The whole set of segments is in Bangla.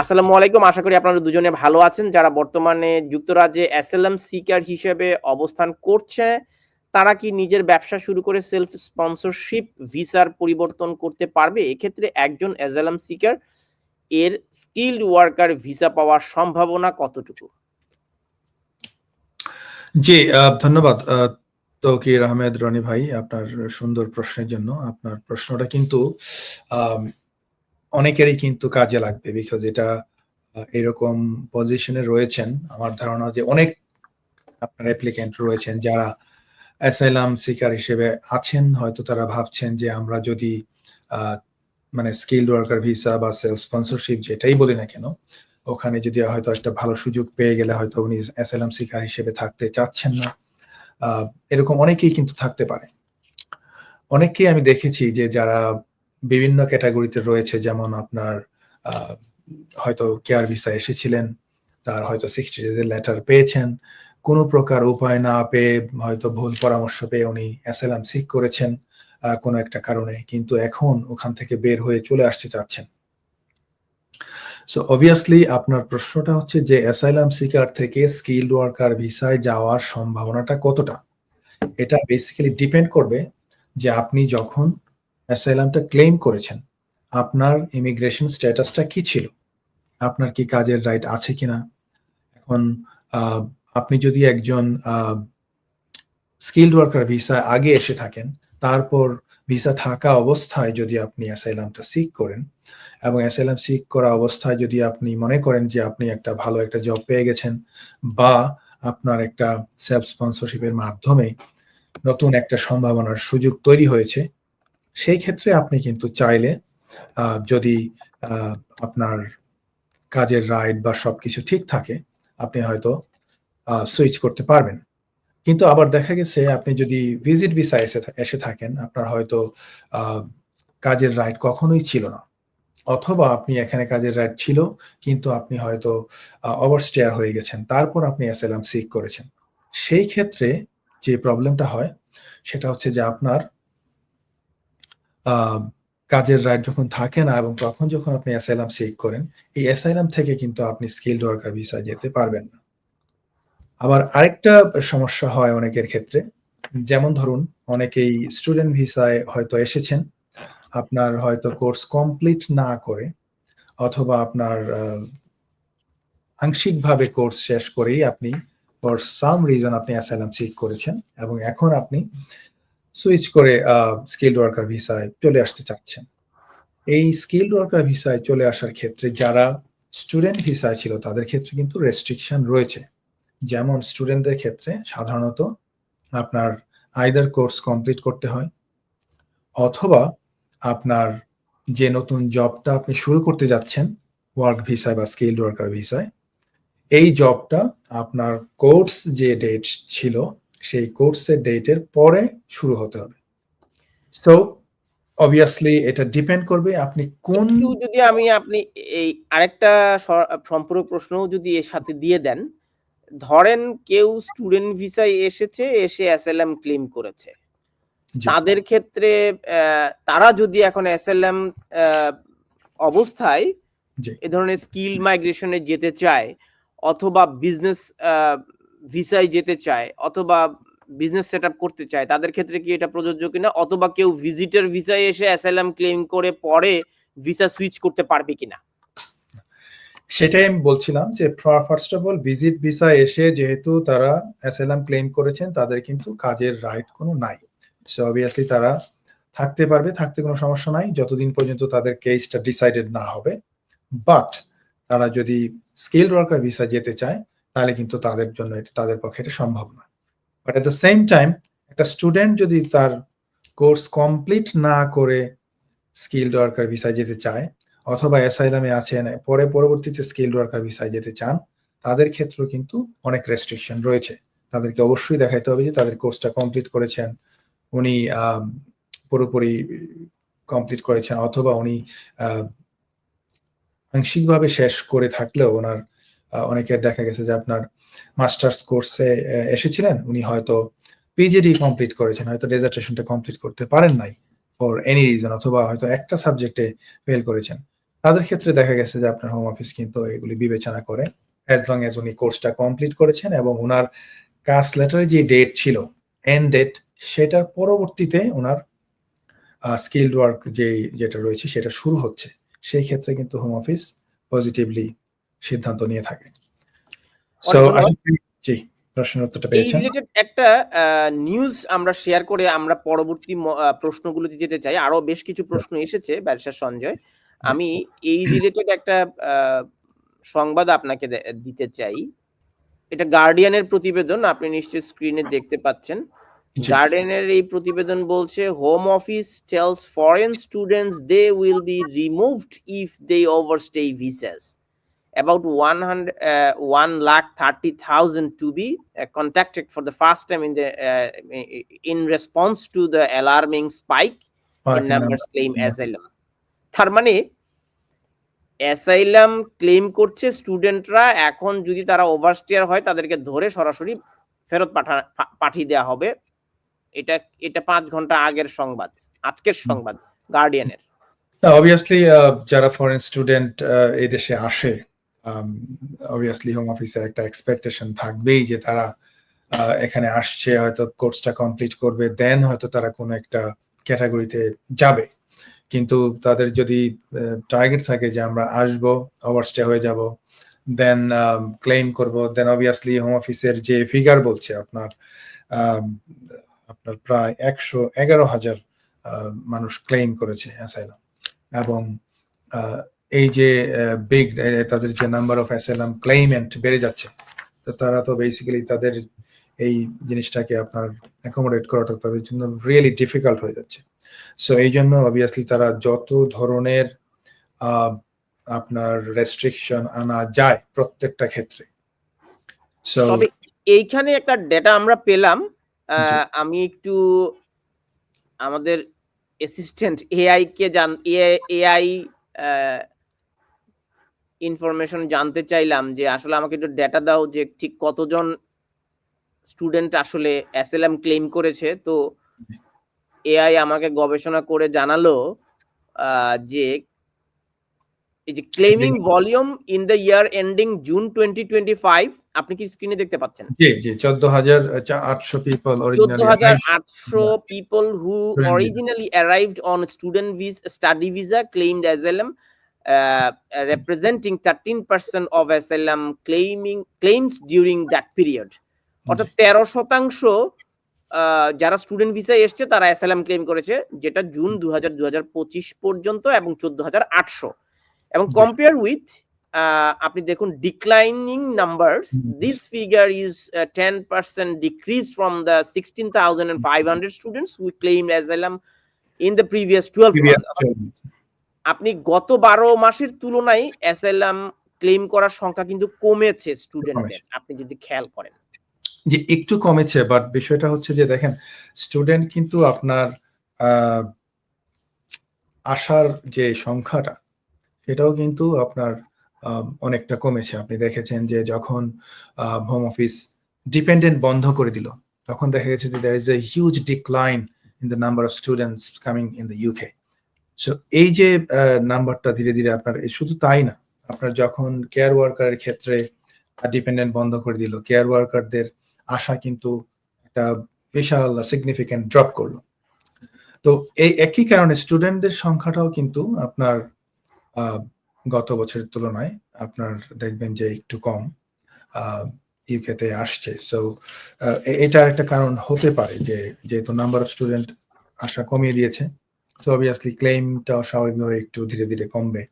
আসসালামু আলাইকুম। আশা করি আপনারা দুজনে ভালো আছেন। যারা বর্তমানে যুক্তরাজ্যে অ্যাসাইলাম সিকার হিসেবে অবস্থান করছে, তারা কি নিজের ব্যবসা শুরু করে সেলফ স্পন্সরশিপ ভিসার পরিবর্তন করতে পারবে? এক্ষেত্রে একজন অ্যাসাইলাম সিকার এর স্কিলড ওয়ার্কার ভিসা পাওয়ার সম্ভাবনা কতটুকু? জি ধন্যবাদ। তৌকির আহমেদ রনি ভাই আপনার সুন্দর প্রশ্নের জন্য। আপনার প্রশ্নটা কিন্তু অনেকেরই কিন্তু কাজে লাগবে বিকজ এটা এরকম পজিশনে রয়েছেন। আমার ধারণা যে অনেক আপনার অ্যাপ্লিকেন্ট রয়েছেন যারা অ্যাসাইলাম সিকার হিসেবে আছেন। হয়তো তারা ভাবছেন যে আমরা যদি মানে স্কিল্ড ওয়ার্কার ভিসা বা সেলফ স্পন্সরশিপ যেটাই বলি না কেন, ওখানে যদি হয়তো একটা ভালো সুযোগ পেয়ে গেলে হয়তো উনি অ্যাসাইলাম সিকার হিসেবে থাকতে চাচ্ছেন না। এরকম অনেকেই কিন্তু থাকতে পারে। অনেককেই আমি দেখেছি যে যারা বিভিন্ন ক্যাটাগরিতে রয়েছে, যেমন আপনার হয়তো কেয়ার ভিসা এসেছিলেন, তার হয়তো সিক্সটি ডেজের লেটার পেয়েছেন। কোনো প্রকার উপায় না পেয়ে হয়তো ভুল পরামর্শ পেয়ে উনি অ্যাসাইলাম সিক করেছেন কোনো একটা কারণে, কিন্তু এখন ওখান থেকে বের হয়ে চলে আসতে চাচ্ছেন। সো অবভিয়াসলি আপনার প্রশ্নটা হচ্ছে যে অ্যাসাইলাম সিকার থেকে স্কিল্ড ওয়ার্কার ভিসায় যাওয়ার সম্ভাবনাটা কতটা? এটা বেসিক্যালি ডিপেন্ড করবে যে আপনি যখন অ্যাসাইলামটা ক্লেম করেছেন, আপনার ইমিগ্রেশন স্ট্যাটাসটা কি ছিল? আপনার কি কাজের রাইট আছে কিনা? এখন আপনি যদি একজন স্কিল্ড ওয়ার্কার ভিসা আগে এসে থাকেন, তারপর ভিসা থাকা অবস্থায় যদি আপনি অ্যাসাইলামটা সিক করেন, এবং অ্যাসাইলাম সিক করা অবস্থায় যদি আপনি মনে করেন যে আপনি একটা ভালো একটা জব পেয়ে গেছেন, বা আপনার একটা সেলফ স্পন্সরশিপের মাধ্যমে নতুন একটা সম্ভাবনার সুযোগ তৈরি হয়েছে সেই ক্ষেত্রে আপনি কিন্তু চাইলে যদি আপনার কাজের রাইট বা সবকিছু ঠিক থাকে, আপনি হয়তো সুইচ করতে পারবেন। কিন্তু আবার দেখা গেছে, আপনি যদি ভিজিট ভিসা এসে এসে থাকেন, আপনার হয়তো কাজের রাইট কখনোই ছিল না। অথবা আপনি এখানে কাজের রাইট ছিল, কিন্তু আপনি হয়তো ওভারস্টেয়ার হয়ে গেছেন, তারপর আপনি অ্যাসাইলাম সিক করেছেন। সেই ক্ষেত্রে যে প্রবলেমটা হয়, সেটা হচ্ছে যে আপনার কাজের রাইট যখন থাকে না এবং তখন যখন আপনি অ্যাসাইলাম সিক করেন, এই অ্যাসাইলাম থেকে কিন্তু আপনি স্কিল্ড ওয়ার্কার ভিসা যেতে পারবেন না। আবার আরেকটা সমস্যা হয় অনেকের ক্ষেত্রে, যেমন ধরুন অনেকেই স্টুডেন্ট ভিসায় হয়তো এসেছেন, আপনার হয়তো কোর্স কমপ্লিট না করে, অথবা আপনার আংশিকভাবে কোর্স শেষ করেই আপনি ফর সাম রিজন আপনি অ্যাসাইলাম সিক করেছেন এবং এখন আপনি সুইচ করে স্কিল্ড ওয়ার্কার ভিসায় চলে আসতে চাচ্ছেন। এই স্কিল্ড ওয়ার্কার ভিসায় চলে আসার ক্ষেত্রে যারা স্টুডেন্ট ভিসায় ছিল, তাদের ক্ষেত্রে কিন্তু রেস্ট্রিকশন রয়েছে। যেমন স্টুডেন্টদের ক্ষেত্রে সাধারণত আপনার আইদার কোর্স কমপ্লিট করতে হয়, অথবা আপনার যে নতুন জবটা আপনি শুরু করতে যাচ্ছেন ওয়ার্ক ভিসায় বা স্কিল্ড ওয়ার্কার ভিসায় এই জবটা আপনার কোর্স যে ডেট ছিল সেই কোর্সের ডেটের পরে শুরু হতে হবে। সো অবভিয়াসলি এটা ডিপেন্ড করবে আপনি কোন যদি আমি আপনি এই আরেকটা সম্পূর্ণ সম্পূরক প্রশ্ন যদি এর সাথে দিয়ে দেন ধরেন কেউ স্টুডেন্ট ভিসায় এসেছে এসে এসএলএম ক্লেম করেছে। তাদের ক্ষেত্রে তারা যদি এখন এসএলএম অবস্থায় এ ধরনের স্কিল মাইগ্রেশনে যেতে চায় অথবা বিজনেস ভিসায় যেতে চায় অথবা বিজনেস সেট করতে চায়, তাদের ক্ষেত্রে কি এটা প্রযোজ্য কিনা? অথবা কেউ ভিজিটার ভিসায় এসে অ্যাসাইলাম ক্লেম করে পরে ভিসা সুইচ করতে পারবে কিনা? সেটাই আমি বলছিলাম যে first of all visit visa এসে যেহেতু তারা অ্যাসাইলাম ক্লেম করেছেন, তাদের কিন্তু কাজের রাইট কোনো নাই। সো অবভিয়াসলি তারা থাকতে পারবে, থাকতে কোনো সমস্যা নাই, যতদিন পর্যন্ত তাদের কেসটা ডিসাইডেড না হবে। বাট তারা যদি স্কিল্ড ওয়ার্কার ভিসা যেতে চায় তাহলে কিন্তু তাদের জন্য এটা তাদের পক্ষে এটা সম্ভব নয় but at the same time একটা স্টুডেন্ট যদি তার কোর্স কমপ্লিট না করে স্কিল ওয়ার্কার ভিসায় যেতে চায় অথবা অ্যাসাইলামে আছেন, পরে পরবর্তীতে স্কিল্ড ওয়ার্কার ভিসায় যেতে চান, তাদের ক্ষেত্রেও কিন্তু অনেক রেস্ট্রিকশন রয়েছে। তাদেরকে অবশ্যই দেখাইতে হবে যে তাদের কোর্সটা কমপ্লিট করেছেন, উনি পুরোপুরি কমপ্লিট করেছেন অথবা উনি আংশিকভাবে শেষ করে থাকলেও ওনার অনেকের দেখা গেছে যে আপনার মাস্টার্স কোর্সে এসেছিলেন, উনি হয়তো পিজিডি কমপ্লিট করেছেন, হয়তো ডেজার্টেশনটা কমপ্লিট করতে পারেন নাই ফর এনি রিজন অথবা হয়তো একটা সাবজেক্টে ফেল করেছেন। তাদের ক্ষেত্রে দেখা গেছে যে আপনার হোম অফিস কিন্তু এগুলি বিবেচনা করে অ্যাজ লং এজ উনি কোর্সটা কমপ্লিট করেছেন এবং ওনার কাজ লেটারে যে ডেট ছিল এন্ড ডেট সেটার পরবর্তীতে ওনার স্কিল্ড ওয়ার্ক যে যেটা রয়েছে সেটা শুরু হচ্ছে। সেই ক্ষেত্রে কিন্তু হোম অফিস পজিটিভলি সিদ্ধান্ত নিয়ে থাকে। সো জি প্রশ্নের উত্তরটা পেয়েছেন একটা নিউজ আমরা শেয়ার করে আমরা পরবর্তী প্রশ্নগুলোতে যেতে চাই। আরও বেশ কিছু প্রশ্ন এসেছে ব্যারিস্টার সঞ্জয়। আমি এই রিলেটেড একটা সংবাদ আপনাকে দিতে চাই। এটা গার্ডিয়ানের প্রতিবেদন আপনি নিশ্চয়ই স্ক্রিনে দেখতে পাচ্ছেন। গার্ডিয়ানের এই প্রতিবেদন বলছে home office tells foreign students they will be removed if they overstay visas about 100 uh, 1 lakh 30,000 to be uh, contacted for the first time in the uh, in response to the alarming spike in numbers number, claim yeah. asylum. তার মানে অ্যাসাইলাম ক্লেম করছে স্টুডেন্টরা এখন যদি তারা ওভারস্টিয়ার হয় তাদেরকে ধরে সরাসরি ফেরত পাঠা পাঠিয়ে দেওয়া হবে। এটা এটা পাঁচ ঘণ্টা আগের সংবাদ আজকের সংবাদ গার্ডিয়ানের অবভিয়াসলি যারা ফরেন স্টুডেন্ট এই দেশে আসে অবভিয়াসলি হোম অফিসের একটা এক্সপেকটেশন থাকবেই যে তারা এখানে আসছে হয়তো কোর্সটা কমপ্লিট করবে দেন হয়তো তারা কোনো একটা ক্যাটাগরিতে যাবে। কিন্তু তাদের যদি টার্গেট থাকে যে আমরা আসব ওভারস্টে হয়ে যাব দেন ক্লেম করব দেন অবভিয়াসলি হোম অফিসের যে ফিগার বলছে আপনার আম, আপনার প্রায় একশো এগারো হাজার মানুষ ক্লেম করেছে অ্যাসাইলাম এবং এই যে বিগ তাদের যে নাম্বার অফ অ্যাসাইলাম ক্লেইমেন্ট বেড়ে যাচ্ছে তো তারা তো বেসিক্যালি তাদের এই জিনিসটাকে আপনার অ্যাকোমোডেট করাটা তাদের জন্য রিয়েলি ডিফিকাল্ট হয়ে যাচ্ছে। সো এই জন্য অবভিয়াসলি তারা যত ধরনের আপনার রেস্ট্রিকশন আনা যায় প্রত্যেকটা ক্ষেত্রে। সো এইখানে একটা ডেটা আমরা পেলাম আমি একটু আমাদের অ্যাসিস্ট্যান্ট এআই কে জান এআই ইনফরমেশন জানতে চাইলাম যে আসলে আমাকে একটু ডেটা দাও যে ঠিক কতজন স্টুডেন্ট আসলে এসএলএম ক্লেম করেছে। তো এআই আমাকে গবেষণা করে জানালো যে এই যে claiming volume in the year ending June twenty twenty five আপনি কি স্ক্রিনে দেখতে পাচ্ছেন? জি জি চোদ্দ হাজার আটশো পিপল চোদ্দ হাজার অরিজিনালি আটশো people who originally arrived on student visa study visa claimed asylum representing 13% of asylum claiming claims during that period. অর্থাৎ তেরো শতাংশ যারা স্টুডেন্ট ভিসায় এসছে তারা অ্যাসাইলাম ক্লেম করেছে যেটা জুন দু হাজার পর্যন্ত এবং চোদ্দ হাজার আটশো। এবং কম্পেয়ার উইথ আপনি দেখুন declining numbers hmm. This figure is ten percent decrease from the sixteen thousand five hundred students we claim asylum in the previous twelve আপনি গত বারো মাসের তুলনায় অ্যাসাইলাম ক্লেম করার সংখ্যা কিন্তু কমেছে স্টুডেন্টদের আপনি যদি খেয়াল করেন। যে একটু কমেছে বাট বিষয়টা হচ্ছে যে দেখেন স্টুডেন্ট কিন্তু আপনার আসার যে সংখ্যাটা সেটাও কিন্তু আপনার অনেকটা কমেছে। আপনি দেখেছেন যে যখন হোম অফিস ডিপেন্ডেন্ট বন্ধ করে দিল তখন দেখা গেছে যে there is a huge decline in the number of students coming in the UK so এই যে নাম্বারটা ধীরে ধীরে আপনার শুধু তাই না, আপনার যখন কেয়ার ওয়ার্কারের ক্ষেত্রে ডিপেন্ডেন্ট বন্ধ করে দিল কেয়ার ওয়ার্কারদের আশা কিন্তু একটা বিশাল সিগনিফিক্যান্ট ড্রপ করল। তো এই একই কারণে স্টুডেন্টদের সংখ্যাটাও কিন্তু আপনার গত বছরের তুলনায় আপনার দেখবেন যে একটু কম ইউকেতে আসছে। সো এটা একটা কারণ হতে পারে যে, যেহেতু নাম্বার অফ স্টুডেন্ট আশা কমিয়ে দিয়েছে সো অবভিয়াসলি ক্লেমটাও স্বাভাবিকভাবে একটু ধীরে ধীরে কমবে।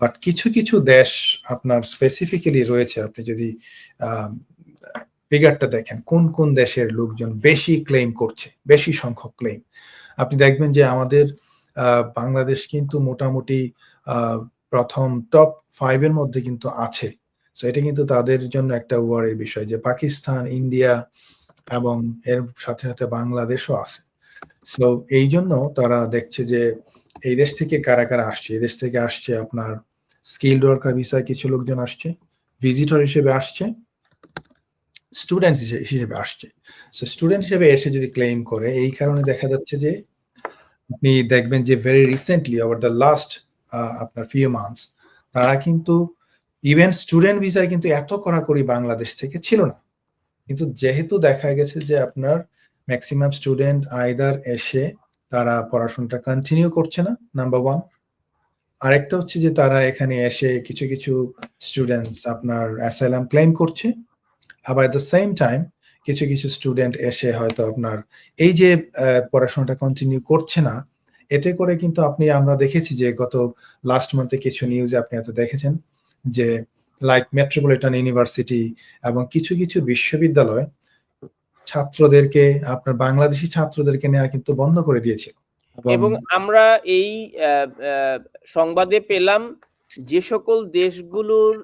বাট কিছু কিছু দেশ আপনার স্পেসিফিক্যালি রয়েছে। আপনি যদি ফিগারটা দেখেন, কোন কোন দেশের লোকজন বেশি ক্লেম করছে, বেশি সংখ্যক ক্লেম আপনি দেখবেন যে আমাদের বাংলাদেশ কিন্তু মোটামুটি প্রথম টপ ফাইভের মধ্যে কিন্তু আছে। সো এটা কিন্তু তাদের জন্য একটা ওয়ারের বিষয় যে পাকিস্তান, ইন্ডিয়া এবং এর সাথে সাথে বাংলাদেশও আছে। সো এই জন্য তারা দেখছে যে এই দেশ থেকে কারা কারা আসছে? এই দেশ থেকে আসছে আপনার স্কিল্ড ওয়ার্কার ভিসায় কিছু লোকজন আসছে ভিজিটর হিসেবে আসছে স্টুডেন্ট হিসেবে আসছে। সো স্টুডেন্ট হিসেবে এসে যদি ক্লেম করে, এই কারণে দেখা যাচ্ছে যে আপনি দেখবেন যে very recently over the last আপনার ফিউ মান্থস তারা কিন্তু ইভেন স্টুডেন্ট ভিসায় কিন্তু এত কড়াকড়ি বাংলাদেশ থেকে ছিল না। কিন্তু যেহেতু দেখা গেছে যে আপনার ম্যাক্সিমাম স্টুডেন্ট আইদার এসে তারা পড়াশোনাটা কন্টিনিউ করছে না নাম্বার ওয়ান আরেকটা হচ্ছে যে তারা এখানে এসে কিছু কিছু স্টুডেন্টস আপনার অ্যাসাইলাম ক্লেম করছে। আবার দ্য সেম টাইম কিছু কিছু স্টুডেন্ট এসে হয়তো আপনার এই যে পড়াশোনাটা কন্টিনিউ করছে না, এতে করে কিন্তু আপনি, আমরা দেখেছি যে গত লাস্ট মান্থে কিছু নিউজে আপনি হয়তো দেখেছেন যে লাইক মেট্রোপলিটন ইউনিভার্সিটি এবং কিছু কিছু বিশ্ববিদ্যালয় ছাত্রদেরকে আপনার বাংলাদেশি ছাত্রদেরকে নেওয়া কিন্তু বন্ধ করে দিয়েছিল। এবং আমরা এই সংবাদে পেলাম যে সকল দেশগুলোর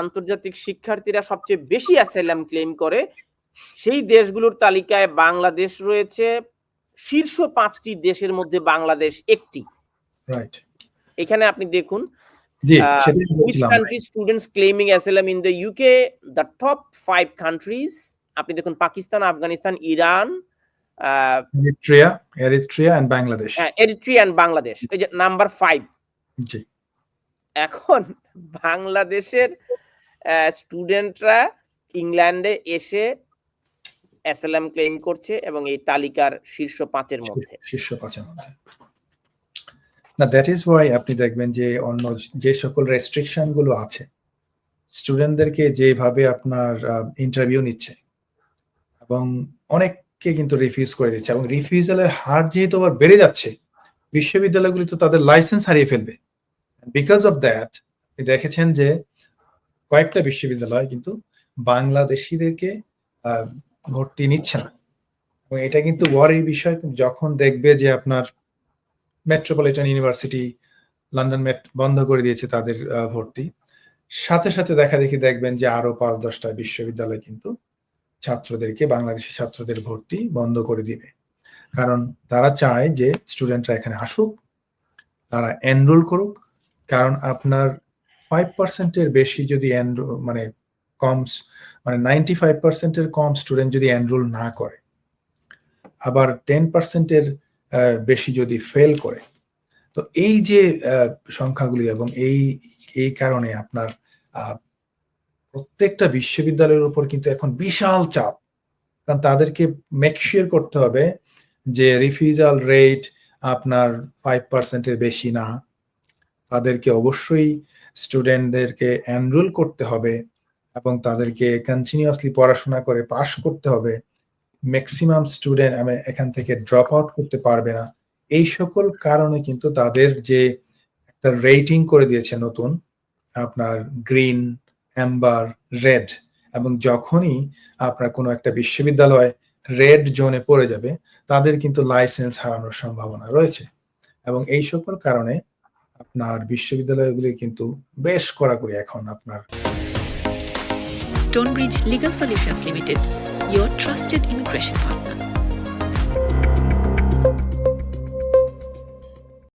আন্তর্জাতিক শিক্ষার্থীরা সবচেয়ে বেশি অ্যাসাইলাম ক্লেম করে সেই দেশগুলোর তালিকায় বাংলাদেশ রয়েছে শীর্ষ পাঁচটি দেশের মধ্যে বাংলাদেশ একটি। রাইট এখানে আপনি দেখুন which country students claiming asylum in the UK the top five countries আপনি দেখুন Pakistan Afghanistan Iran Eritrea Eritrea and Bangladesh. হ্যাঁ, এরিট্রিয়া and বাংলাদেশ। এই যে নাম্বার ফাইভ জি। এখন বাংলাদেশের স্টুডেন্টরা ইংল্যান্ডে এসে অ্যাসালাম ক্লেম করছে এবং এই তালিকার শীর্ষ পাঁচের মধ্যে। শীর্ষ পাঁচের মধ্যে। না দ্যাট ইজ ওয়াই আপনি দেখবেন যে অন্য যে সকল রেস্ট্রিকশনগুলো আছে স্টুডেন্টদেরকে যেভাবে আপনার ইন্টারভিউ নিচ্ছে এবং অনেককে কিন্তু রিফিউজ করে দিচ্ছে এবং রিফিউজালের হার যেহেতু আবার বেড়ে যাচ্ছে, বিশ্ববিদ্যালয়গুলি তো তাদের লাইসেন্স হারিয়ে ফেলবে। বিকজ অফ দ্যাট দেখেছেন যে কয়েকটা বিশ্ববিদ্যালয় কিন্তু বাংলাদেশিদেরকে ভর্তি নিচ্ছে না। এবং এটা কিন্তু ওয়ারির বিষয়, যখন দেখবে যে আপনার মেট্রোপলিটন ইউনিভার্সিটি লন্ডন মেট বন্ধ করে দিয়েছে তাদের ভর্তি, সাথে সাথে দেখা দেখি দেখবেন যে আরও পাঁচ দশটা বিশ্ববিদ্যালয় কিন্তু ছাত্রদেরকে, বাংলাদেশি ছাত্রদের ভর্তি বন্ধ করে দিবে। কারণ তারা চায় যে স্টুডেন্টরা এখানে আসুক, তারা এনরোল করুক। কারণ আপনার ফাইভ পার্সেন্টের বেশি যদি মানে কম মানে নাইনটি ফাইভ পার্সেন্টের কম স্টুডেন্ট যদি এনরোল না করে, আবার টেন পার্সেন্টের বেশি যদি ফেল করে, তো এই যে সংখ্যাগুলি এবং এই এই কারণে আপনার প্রত্যেকটা বিশ্ববিদ্যালয়ের উপর কিন্তু এখন বিশাল চাপ। কারণ তাদেরকে মেকশিওর করতে হবে যে রিফিউজাল রেট আপনার ফাইভ পার্সেন্টের বেশি না। তাদেরকে অবশ্যই স্টুডেন্টদেরকে এনরোল করতে হবে এবং তাদেরকে কন্টিনিউয়াসলি পড়াশোনা করে পাশ করতে হবে। ম্যাক্সিমাম স্টুডেন্ট আমি এখান থেকে ড্রপ আউট করতে পারবে না। এই সকল কারণে কিন্তু তাদের যে একটা রেটিং করে দিয়েছে নতুন, আপনার গ্রিন অ্যাম্বার রেড এবং যখনই আপনার কোনো একটা বিশ্ববিদ্যালয় রেড জোনে পড়ে যাবে তাদের কিন্তু লাইসেন্স হারানোর সম্ভাবনা রয়েছে এবং এই সকল কারণে আপনার বিশ্ববিদ্যালয়গুলি কিন্তু বেশ কড়াকড়ি এখন আপনার Legal Solutions Limited, your trusted immigration partner.